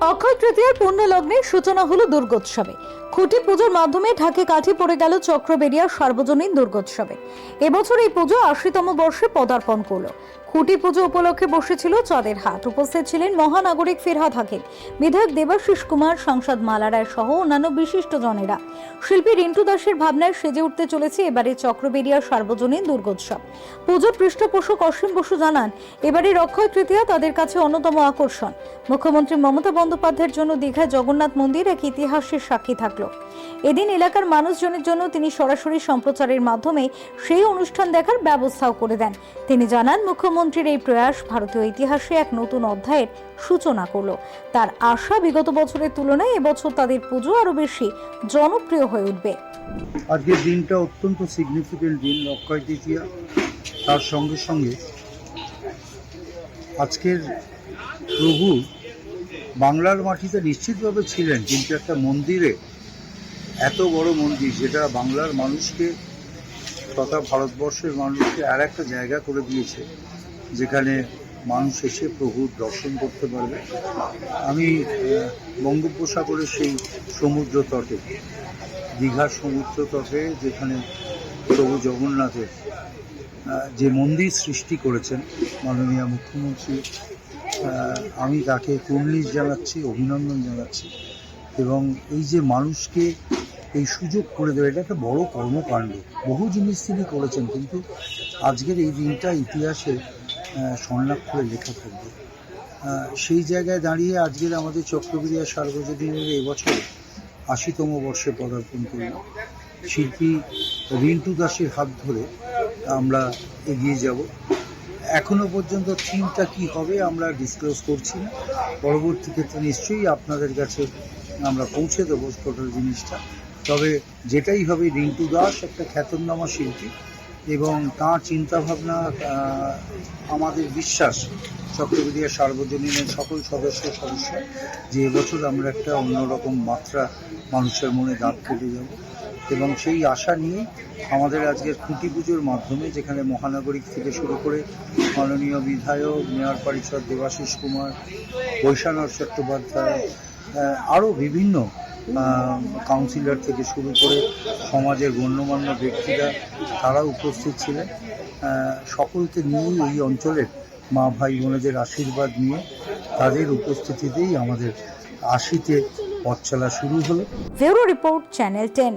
অক্ষয় তৃতীয়ার পূর্ণ লগ্নে সূচনা হলো দুর্গোৎসবে। খুঁটি পুজোর মাধ্যমে ঢাকে কাঠি পড়ে গেল চক্রবেরিয়া সার্বজনীন দুর্গোৎসবে। এবছর এই পুজো আশিতম বর্ষে পদার্পণ করল। খুঁটি পুজো উপলক্ষে বসেছিল চাঁদের হাট। উপস্থিত ছিলেন মহানাগরিক ফিরহাদ হাকিম, বিধায়ক দেবাশিস কুমার, সাংসদ মালা রায় সহ অন্যান্য বিশিষ্ট জনেরা। শিল্পী রিন্টু দাসের ভাবনায় সেজে উঠতে চলেছে এবারে চক্রবেরিয়া সার্বজনীন দুর্গোৎসব। পুজোর পৃষ্ঠপোষক অসীম বসু জানান, এবারের অক্ষয় তৃতীয়া তাদের কাছে অন্যতম আকর্ষণ। মুখ্যমন্ত্রী মমতা বন্দ্যোপাধ্যায়ের জন্য দীঘায় জগন্নাথ মন্দির এক ইতিহাসের সাক্ষী থাকল এদিন এলাকার মানুষজনের জন্য তিনি সরাসরি সম্প্রচারের মাধ্যমে সেই অনুষ্ঠান দেখার ব্যবস্থাও করে দেন। তিনি জানান, মুখ্যমন্ত্রীর এই প্রয়াস ভারতীয় ইতিহাসে এক নতুন অধ্যায়ের সূচনা করল। তার আশা বিগত বছরের তুলনায় এবছর তাদের পুজো আরও বেশি জনপ্রিয় হয়ে উঠবে। আজকের দিনটা অত্যন্ত সিগনিফিকেন্ট দিন অক্ষয় তৃতীয়া তার সঙ্গে সঙ্গে আজকের প্রভু বাংলার মাটিতে নিশ্চিতভাবে ছিলেন, কিন্তু একটা মন্দিরে এত বড় মন্দির যেটা বাংলার মানুষকে তথা ভারতবর্ষের মানুষকে আর একটা জায়গা করে দিয়েছে, যেখানে মানুষ এসে প্রভুর দর্শন করতে পারবে। আমি বঙ্গোপসাগরের সেই সমুদ্র তটে, দীঘার সমুদ্র তটে, যেখানে প্রভু জগন্নাথের যে মন্দির সৃষ্টি করেছেন মাননীয় মুখ্যমন্ত্রী আমি তাকে কুর্নিশ জানাচ্ছি, অভিনন্দন জানাচ্ছি। এবং এই যে মানুষকে এই সুযোগ করে দেবে, এটা একটা বড় কর্মকাণ্ড। বহু জিনিস তিনি করেছেন, কিন্তু আজকের এই দিনটা ইতিহাসে স্বর্ণাক্ষরে লেখা থাকবে। সেই জায়গায় দাঁড়িয়ে আজকের আমাদের চক্রবিরিয়া সার্বজনীনের এবছর আশিতম বর্ষে পদার্পণ করল। শিল্পী রিন্টু দাসের হাত ধরে আমরা এগিয়ে যাব। এখনও পর্যন্ত থিমটা কি হবে আমরা ডিসক্লোজ করছি না। পরবর্তী ক্ষেত্রে নিশ্চয়ই আপনাদের কাছে আমরা পৌঁছে দেবো টোটাল জিনিসটা। তবে যেটাই হবে রিন্টু দাস, একটা খ্যাতনামা শিল্পী, এবং তাঁর চিন্তাভাবনা আমাদের বিশ্বাস চক্রবর্তী সার্বজনীনের সকল সদস্য সদস্য যে এবছর আমরা একটা অন্যরকম মাত্রা মানুষের মনে দাগ কেটে যাব। এবং সেই আশা নিয়ে আমাদের আজকের খুঁটি পুজোর মাধ্যমে, যেখানে মহানাগরিক থেকে শুরু করে মাননীয় বিধায়ক, মেয়র পরিষদ, দেবাশিস কুমার, বৈশানর চট্টোপাধ্যায় আরও বিভিন্ন কাউন্সিলর থেকে শুরু করে সমাজের গণ্যমান্য ব্যক্তিরা তারা উপস্থিত ছিলেন। সকলকে নিয়েই এই অঞ্চলের মা, ভাই, বোনেদের আশীর্বাদ নিয়ে তাদের উপস্থিতিতেই আমাদের আশিতে পথ চলা শুরু হলো। Report channel ten.